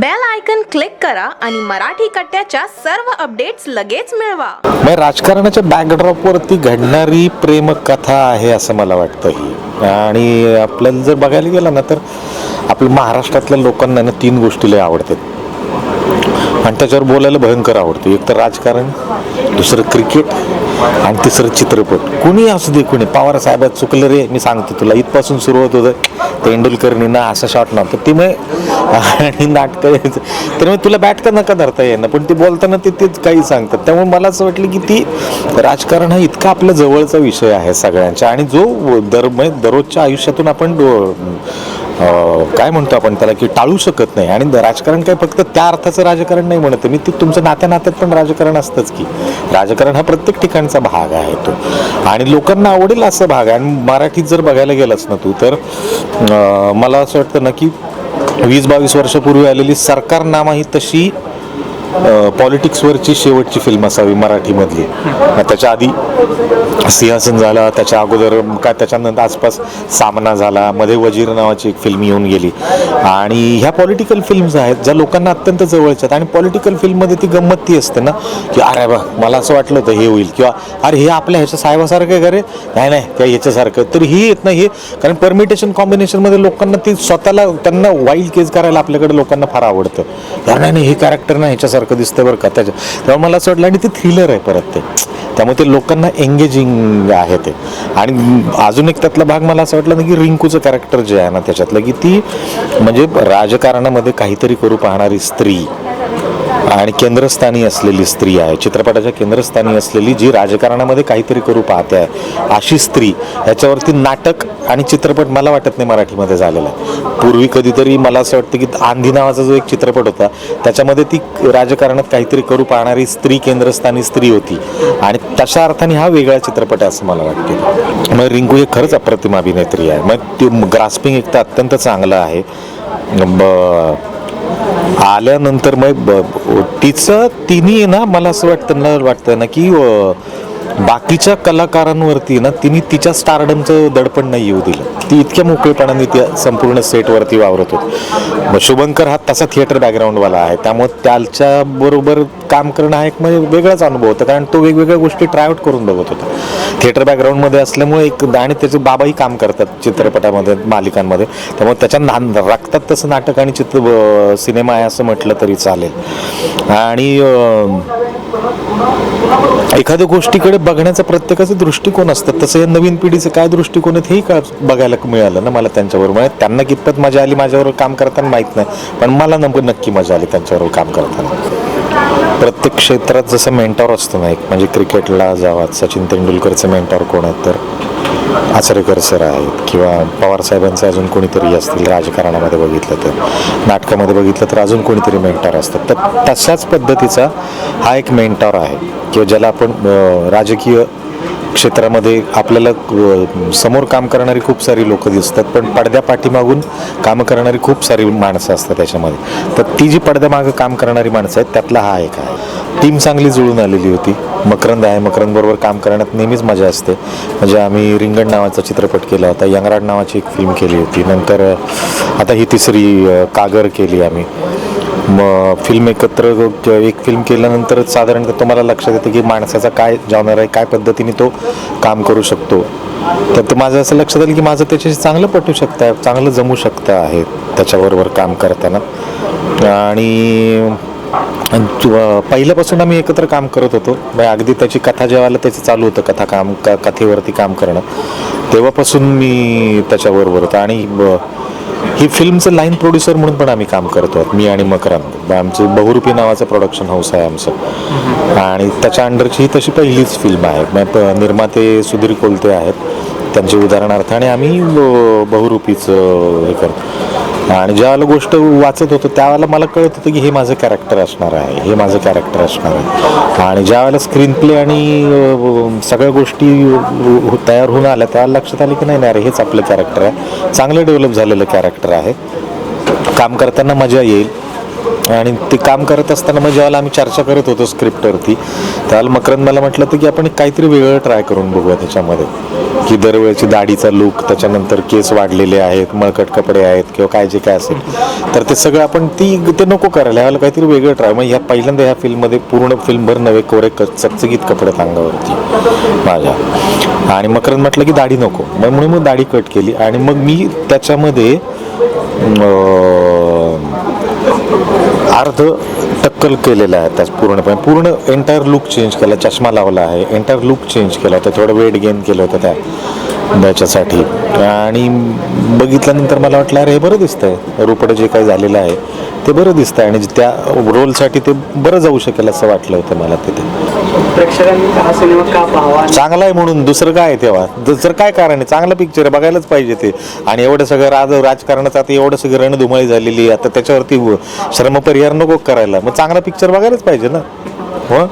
Bell icon click करा आणि मराठी कट्ट्याच्या सर्व अपडेट्स लगेच मिळवा. मग राजकारणाच्या बॅकड्रॉपवरती घडणारी प्रेमकथा आहे असं मला वाटतं ही. आणि आपल्याला जर बघायला गेलं ना तर आपल्या महाराष्ट्रातल्या लोकांना ना तीन गोष्टी लय आवडतात. आणि त्याच्यावर बोलायला भयंकर आवडतं. एक तर राजकारण दुसरं क्रिकेट आणि तिसरं चित्रपट. कुणी असू दे कुणी. पवार साहेबात चुकलं रे मी सांगतो तुला. इथपासून सुरू होत होतं तेंडुलकरनी ना असा शॉट नव्हता. ते मग आणि नाटकं तर मग तुला बॅट का नका धरता येणार पण ते बोलताना ते तेच काही सांगतात. त्यामुळे मला असं वाटलं की ती राजकारण हा इतका आपल्या जवळचा विषय आहे सगळ्यांचा आणि जो दर दररोजच्या आयुष्यातून आपण डो- काय म्हणतो आपण त्याला की टाळू शकत नाही. आणि राजकारण काय फक्त त्या अर्थाचं राजकारण नाही म्हणत मी ते तुमचं नात्या नात्यात पण राजकारण असतंच की. राजकारण हा प्रत्येक ठिकाणचा भाग आहे तो. आणि लोकांना आवडेल असा भाग आहे. आणि मराठीत जर बघायला गेलास ना तू तर मला असं वाटतं ना की वीस बावीस वर्षापूर्वी आलेली सरकारनामा ही तशी पॉलिटिक्सवरची शेवटची फिल्म असावी मराठीमधली. मग त्याच्या आधी सिंहासन झाला त्याच्या अगोदर काय त्याच्यानंतर आसपास सामना झाला मध्ये वजीर नावाची एक फिल्म येऊन गेली. आणि ह्या पॉलिटिकल फिल्म्स आहेत ज्या लोकांना अत्यंत जवळच्या आहेत. आणि पॉलिटिकल फिल्ममध्ये ती गंमत ती असते ना की अरे बा मला असं वाटलं होतं हे होईल. किंवा अरे हे आपल्या ह्याच्या साहेबासारखं घरे नाही नाही किंवा ह्याच्यासारखं. तर ही येत नाही हे कारण परमिटेशन कॉम्बिनेशनमध्ये लोकांना ती स्वतःला त्यांना वाईल्ड केस करायला आपल्याकडे लोकांना फार आवडतं. नाही नाही हे कॅरेक्टर ना ह्याच्यासारखं दिसतं बरं का? त्याच्या तेव्हा मला असं वाटलं आणि ते थ्रिलर आहे परत ते. त्यामुळे ते लोकांना एंगेजिंग आहे ते. आणि अजून एक त्यातला भाग मला असं वाटलं ना की रिंकूचं कॅरेक्टर जे आहे ना त्याच्यातलं की ती म्हणजे राजकारणामध्ये काहीतरी करू पाहणारी स्त्री. आणि केंद्रस्थानी असलेली स्त्री आहे. चित्रपटाच्या केंद्रस्थानी असलेली जी राजकारणामध्ये काहीतरी करू पाहते आहे अशी स्त्री ह्याच्यावरती नाटक आणि चित्रपट मला वाटत नाही मराठीमध्ये झालेला आहे. पूर्वी कधीतरी मला असं वाटतं की आंधी नावाचा जो एक चित्रपट होता त्याच्यामध्ये ती राजकारणात काहीतरी करू पाहणारी स्त्री केंद्रस्थानी स्त्री होती. आणि तशा अर्थाने हा वेगळा चित्रपट आहे असं मला वाटतं. मग रिंकू हे खरंच अप्रतिम अभिनेत्री आहे. मग ती ग्रास्पिंग एक तर अत्यंत चांगलं आहे. ब आल्यानंतर मग ब- तिचं तिन्ही ना मला असं वाटतं ना वाटतं ना की बाकीच्या कलाकारांवरती ना तिने तिच्या स्टारडमचं दडपण नाही येऊ दिलं. ती इतक्या मोकळेपणाने त्या संपूर्ण सेटवरती वावरत होती. मग शुभंकर हा तसा थिएटर बॅकग्राऊंडवाला आहे. त्यामुळे त्याच्या बरोबर काम करणं हा एक म्हणजे वेगळाच अनुभव होता. कारण तो वेगवेगळ्या गोष्टी ट्रायआउट करून बघत होता. थिएटर बॅकग्राऊंडमध्ये असल्यामुळे एक आणि त्याचे बाबाही काम करतात चित्रपटामध्ये मालिकांमध्ये. त्यामुळे त्याच्या नान रक्तात तसं नाटक आणि चित्र सिनेमा आहे असं म्हटलं तरी चालेल. आणि एखाद्या गोष्टीकडे बघण्याचा प्रत्येकाचा दृष्टिकोन असतात. तसं या नवीन पिढीचं काय दृष्टिकोन आहेत हेही का बघायला मिळालं ना मला त्यांच्याबरोबर? म्हणजे त्यांना कितपत मजा आली माझ्याबरोबर काम करताना माहीत नाही पण मला नक्की नक्की मजा आली त्यांच्याबरोबर काम करताना. प्रत्येक क्षेत्रात जसं मेंटॉर असतो ना एक म्हणजे क्रिकेटला जावा सचिन तेंडुलकरचं मेंटॉर कोण आहेत तर आचरेकर सर आहेत किंवा पवारसाहेबांचं अजून कोणीतरी असतील राजकारणामध्ये बघितलं तर. नाटकामध्ये बघितलं तर अजून कोणीतरी मेंटॉर असतात. तर तशाच पद्धतीचा हा एक मेंटॉर आहे. किंवा ज्याला आपण राजकीय क्षेत्रामध्ये आपल्याला समोर काम करणारी खूप सारी लोक दिसतात. पण पडद्या पाठीमागून कामं करणारी खूप सारी माणसं असतात त्याच्यामध्ये. तर ती जी पडद्यामागं काम करणारी माणसं आहेत त्यातला हा एक आहे. टीम चांगली जुळून आलेली होती. मकरंद आहे. मकरंदबरोबर काम करण्यात नेहमीच मजा असते. म्हणजे आम्ही रिंगण नावाचा चित्रपट केला होता. यंगराड नावाची एक फिल्म केली होती. नंतर आता ही तिसरी कागर केली आम्ही. मग फिल्म एकत्र एक फिल्म केल्यानंतर साधारणतः तुम्हाला लक्षात येतं की माणसाचा काय जॉनर आहे काय पद्धतीने तो काम करू शकतो. तर ते माझं असं लक्षात आलं की माझं त्याच्याशी चांगलं पटू शकतं आहे चांगलं जमू शकतं आहे त्याच्याबरोबर काम करताना. आणि पहिल्यापासून आम्ही एकत्र काम करत होतो. अगदी त्याची कथा जेव्हा त्याचं चालू होतं कथा काम का कथेवरती काम करणं. तेव्हापासून मी त्याच्याबरोबर होतो. आणि ब- ही फिल्मचं लाईन प्रोड्युसर म्हणून पण आम्ही काम करतो आहोत मी आणि मकरांत आमचं बहुरूपी नावाचं प्रोडक्शन हाऊस आहे आमचं. आणि त्याच्या अंडरची ही तशी पहिलीच फिल्म आहे. मग निर्माते सुधीर कोलते आहेत त्यांचे उदाहरणार्थ. आणि आम्ही ब- बहुरूपीचं हे करतो. आणि ज्यावेळेला गोष्ट वाचत होतो त्यावेळेला मला कळत होतं की हे माझं कॅरेक्टर असणार आहे हे माझं कॅरेक्टर असणार आहे. आणि ज्यावेळेला स्क्रीन प्ले आणि सगळ्या गोष्टी तयार होऊन आल्या त्यावेळेला लक्षात आलं की नाही नाही अरे हेच आपलं कॅरेक्टर आहे. चांगलं डेव्हलप झालेलं कॅरेक्टर आहे. काम करताना मजा येईल. आणि ते काम करत असताना मग ज्यावेळेला आम्ही चर्चा करत होतो स्क्रिप्टवरती त्यावेळेला मकरंद मला म्हटलं होतं की आपण काहीतरी वेगळं ट्राय करून बघूया त्याच्यामध्ये. की दरवेळेची दाढीचा लुक त्याच्यानंतर केस वाढलेले आहेत मळकट कपडे आहेत किंवा काय जे काय असेल. तर ते सगळं आपण ती ते नको करायला ह्यावेळेला काहीतरी वेगळं ट्राय. मग ह्या पहिल्यांदा ह्या फिल्ममध्ये पूर्ण फिल्मभर नवे कोरे क चकचकीत कपडे अंगावरती माझ्या. आणि मकरंद म्हटलं की दाढी नको. मग म्हणून मग दाढी कट केली. आणि मग मी त्याच्यामध्ये अर्ध टक्कल केलेलं आहे त्याच पूर्णपणे. पूर्ण एंटायर लुक चेंज केला चष्मा लावला आहे एंटायर लुक चेंज केला होता थोडं वेट गेन केलं होतं त्या. त्याच्यासाठी. आणि बघितल्यानंतर मला वाटलं अरे हे बरं दिसतंय. रुपडं जे काही झालेलं आहे ते बरं दिसतंय. आणि त्या रोलसाठी ते बरं जाऊ शकेल असं वाटलं होतं मला तिथे. चांगला आहे म्हणून दुसरं काय आहे तेव्हा? दुसरं काय कारण आहे? चांगलं पिक्चर आहे बघायलाच पाहिजे ते. आणि एवढं सगळं राज राजकारणाचं आता एवढं सगळं रणधुमाळी झालेली आहे आता त्याच्यावरती श्रमपरिहार नको करायला. मग चांगला पिक्चर बघायलाच पाहिजे ना? हो?